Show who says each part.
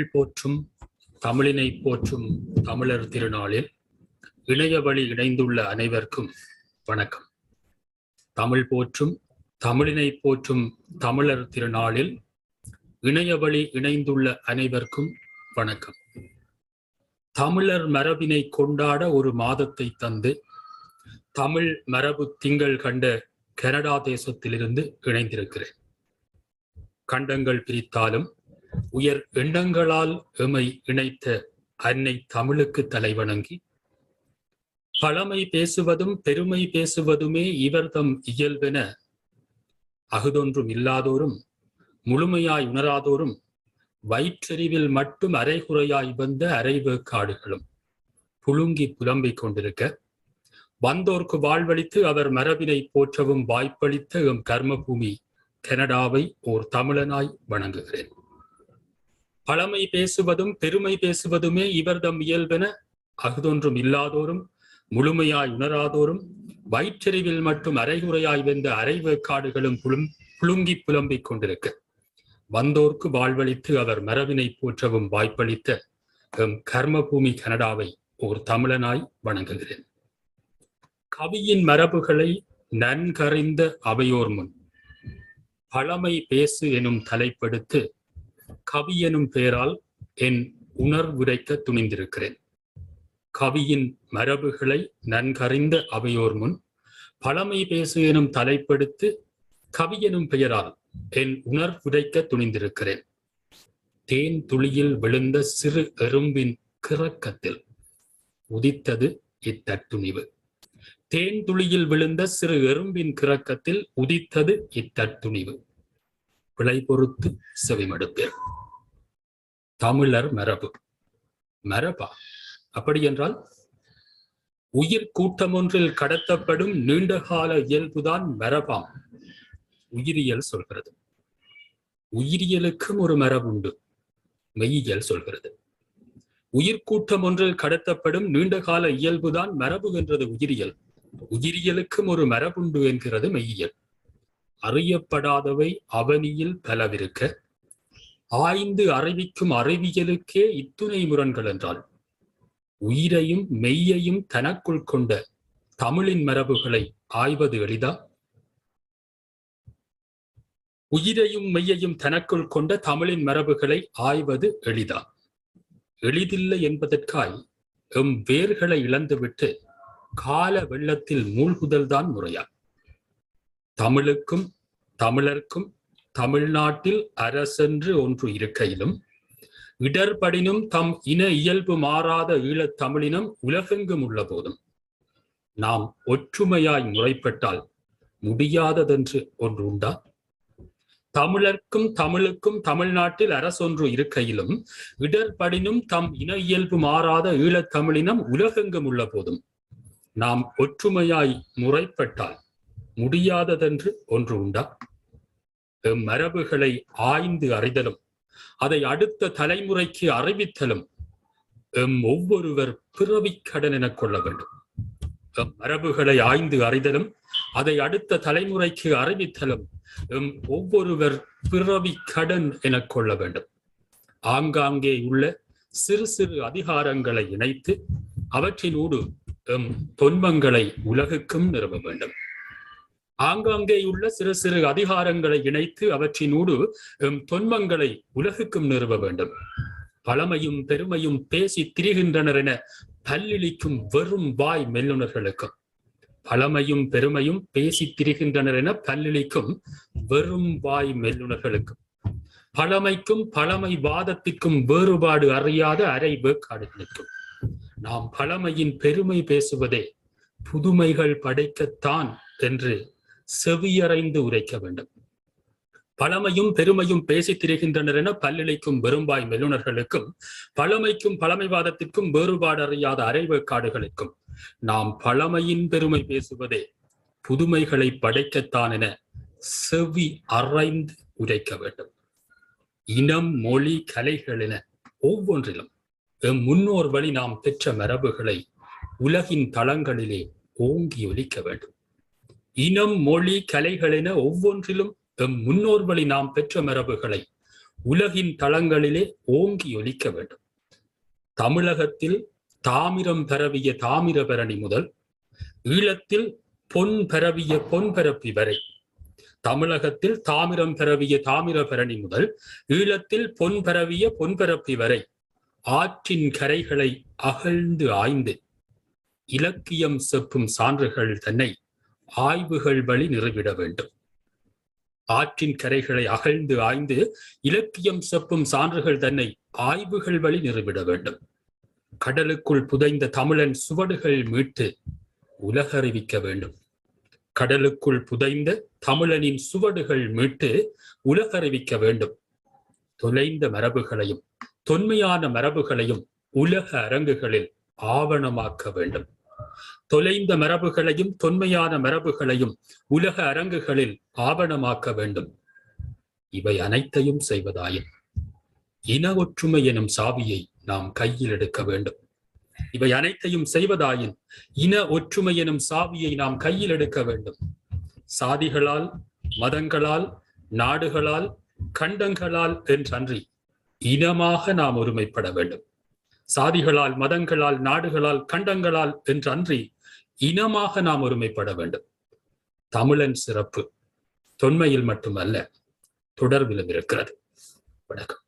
Speaker 1: தமிழ் போற்றும் தமிழினை போற்றும் தமிழர் திருநாளில் இணைய வழி இணைந்துள்ள அனைவருக்கும் வணக்கம். தமிழ் போற்றும் தமிழினை போற்றும் தமிழர் திருநாளில் இணைய வழி இணைந்துள்ள அனைவருக்கும் வணக்கம். தமிழர் மரபினை கொண்டாட ஒரு மாதத்தை தந்து தமிழ் மரபு திங்கள் கண்ட கனடா தேசத்திலிருந்து இணைந்திருக்கிறேன். கண்டங்கள் பிரித்தாலும் உயர் எண்ணங்களால் எமை இணைத்த அன்னை தமிழுக்கு தலைவணங்கி பழமை பேசுவதும் பெருமை பேசுவதுமே இவர்தம் இயல்பென அகுதொன்றும் இல்லாதோரும் முழுமையாய் உணராதோரும் வயிற்றறிவில் மட்டும் அரைகுறையாய் வந்த அரைவேக்காடுகளும் புழுங்கி புலம்பிக் கொண்டிருக்க வந்தோர்க்கு வாழ்வளித்து அவர் மரபினை போற்றவும் வாய்ப்பளித்த எம் கர்மபூமி கனடாவை ஓர் தமிழனாய் வணங்குகிறேன். பழமை பேசுவதும் பெருமை பேசுவதுமே இவர்தம் இயல்பென அகுதொன்றும் இல்லாதோரும் முழுமையாய் உணராதோரும் வயிற்றறிவில் மட்டும் அரைகுறையாய் வெந்த அரைவேக்காடுகளும் புலும் புழுங்கி புலம்பிக் கொண்டிருக்க. வந்தோர்க்கு வாழ்வளித்து அவர் மரபினை போற்றவும் வாய்ப்பளித்த எம் கர்மபூமி கனடாவை ஓர் தமிழனாய் வணங்குகிறேன். கவியின் மரபுகளை நன்கறிந்த அவையோர் முன் பழமை பேசு எனும் தலைப்படுத்து கவி எனும் பெயரால் என் உணர்வுரைக்க துணிந்திருக்கிறேன். கவியின் மரபுகளை நன்கறிந்த அவையோர் முன் பழமை பேசு எனும் தலைப்படுத்து கவி எனும் பெயரால் என் உணர்வுரைக்க துணிந்திருக்கிறேன். தேன் துளியில் விழுந்த சிறு எறும்பின் கிறக்கத்தில் உதித்தது இத்தட்டுணிவு. தேன் துளியில் விழுந்த சிறு எறும்பின் கிறக்கத்தில் உதித்தது இத்தட்டுணிவு. பிழை பொறுத்து செவிமடுப்பேன். தமிழர் மரபு. மரபா? அப்படி என்றால் உயிர் கூட்டம் ஒன்றில் கடத்தப்படும் நீண்டகால இயல்புதான் மரபாம். உயிரியல் சொல்கிறது. உயிரியலுக்கும் ஒரு மரபுண்டு மெய்யியல் சொல்கிறது. உயிர் கூட்டம் ஒன்றில் கடத்தப்படும் நீண்டகால இயல்புதான் மரபு என்றது உயிரியல். உயிரியலுக்கும் ஒரு மரபுண்டு என்கிறது மெய்யியல். அறியப்படாதவை அவனியில் பலவிருக்க ஆய்ந்து அறிவிக்கும் அறிவியலுக்கே இத்துணை முரண்கள் என்றால் உயிரையும் மெய்யையும் தனக்குள் கொண்ட தமிழின் மரபுகளை ஆய்வது எளிதா? உயிரையும் மெய்யையும் தனக்குள் கொண்ட தமிழின் மரபுகளை ஆய்வது எளிதா? எளிதில்லை என்பதற்காய் எம் வேர்களை இழந்துவிட்டு கால வெள்ளத்தில் மூழ்குதல்தான் முறையா? தமிழுக்கும் தமிழர்க்கும் தமிழ்நாட்டில் அரசென்று ஒன்று இருக்கையிலும் இடர்படினும் தம் இன இயல்பு மாறாத ஈழத் தமிழினம் உலகெங்கும் உள்ள போதும். நாம் ஒற்றுமையாய் முறைப்பட்டால் முடியாததென்று ஒன்று உண்டா? தமிழர்க்கும் தமிழுக்கும் தமிழ்நாட்டில் அரசொன்று இருக்கையிலும் இடர்படினும் தம் இன இயல்பு மாறாத ஈழத் தமிழினம் உலகெங்கும் உள்ள போதும். நாம் ஒற்றுமையாய் முறைப்பட்டால் முடியாததென்று ஒன்று உண்டா? மரபுகளை ஆய்ந்து அறிதலும் அதை அடுத்த தலைமுறைக்கு அறிவித்தலும் எம் ஒவ்வொருவர் பிறவிக் கடன் எனக் கொள்ள வேண்டும். எம் மரபுகளை ஆய்ந்து அறிதலும் அதை அடுத்த தலைமுறைக்கு அறிவித்தலும் எம் ஒவ்வொருவர் பிறவி கடன் எனக் கொள்ள வேண்டும். ஆங்காங்கே உள்ள சிறு சிறு அதிகாரங்களை இணைத்து அவற்றினூடு எம் தொன்மங்களை உலகுக்கும் நிறுவ வேண்டும். ஆங்காங்கேயுள்ள சிறு சிறு அதிகாரங்களை இணைத்து அவற்றினூடு எம் தொன்மங்களை உலகுக்கும் நிறுவ வேண்டும். பழமையும் பெருமையும் பேசி திரிகின்றனர் என பல்லிழிக்கும் வெறும் வாய் மெல்லுனர்களுக்கும் பழமையும் பெருமையும் பேசி திரிகின்றனர் என பல்லிழிக்கும் வெறும் வாய் மெல்லுனர்களுக்கும் பழமைக்கும் பழமை வாதத்திற்கும் வேறுபாடு அறியாத அரை வேக்காடுகளுக்கும் நாம் பழமையின் பெருமை பேசுவதே புதுமைகள் படைக்கத்தான் என்று செவியறைந்து உரைக்க வேண்டும். பழமையும் பெருமையும் பேசித் திரிகின்றனர் என பல்லிழைக்கும் வெறும்பாய் மெல்லுனர்களுக்கும் பழமைக்கும் பழமைவாதத்திற்கும் வேறுபாடு அறியாத அரைவேக்காடுகளுக்கும் நாம் பழமையின் பெருமை பேசுவதே புதுமைகளை படைக்கத்தான் என செவி அறைந்து உரைக்க வேண்டும். இனம் மொழி கலைகள் என ஒவ்வொன்றிலும் எம் முன்னோர் வழி நாம் பெற்ற மரபுகளை உலகின் தளங்களிலே ஓங்கி ஒலிக்க வேண்டும். இனம் மொழி கலைகள் என ஒவ்வொன்றிலும் எம் முன்னோர்களை நாம் பெற்ற மரபுகளை உலகின் தளங்களிலே ஓங்கி ஒலிக்க வேண்டும். தமிழகத்தில் தாமிரம் பரவிய தாமிரபரணி முதல் ஈழத்தில் பொன் பரவிய பொன் பரப்பி வரை தமிழகத்தில் தாமிரம் பரவிய தாமிரபரணி முதல் ஈழத்தில் பொன் பரவிய பொன்பரப்பி வரை ஆற்றின் கரைகளை அகழ்ந்து ஆய்ந்து இலக்கியம் செப்பும் சான்றுகள் தன்னை ஆய்வுகள் வழி நிறுவிட வேண்டும். ஆற்றின் கரைகளை அகழ்ந்து ஆய்ந்து இலக்கியம் செப்பும் சான்றுகள் தன்னை ஆய்வுகள் வழி நிறுவிட வேண்டும். கடலுக்குள் புதைந்த தமிழன் சுவடுகள் மீட்டு உலகறிவிக்க வேண்டும். கடலுக்குள் புதைந்த தமிழனின் சுவடுகள் மீட்டு உலகறிவிக்க வேண்டும். தொலைந்த மரபுகளையும் தொன்மையான மரபுகளையும் உலக அரங்குகளில் ஆவணமாக்க வேண்டும். தொலைந்த மரபுகளையும் தொன்மையான மரபுகளையும் உலக அரங்குகளில் ஆவணமாக்க வேண்டும். இவை அனைத்தையும் செய்வதாயின் இன ஒற்றுமை எனும் சாவியை நாம் கையில் எடுக்க வேண்டும். இவை அனைத்தையும் செய்வதாயின் இன ஒற்றுமை எனும் சாவியை நாம் கையில் எடுக்க வேண்டும். சாதிகளால் மதங்களால் நாடுகளால் கண்டங்களால் என்றன்றி இனமாக நாம் ஒருமைப்பட வேண்டும். சாதிகளால் மதங்களால் நாடுகளால் கண்டங்களால் என்றன்றி இனமாக நாம் ஒருமைப்பட வேண்டும். தமிழன் சிறப்பு தொன்மையில் மட்டுமல்ல தொடர்பிலும் இருக்கிறது. வணக்கம்.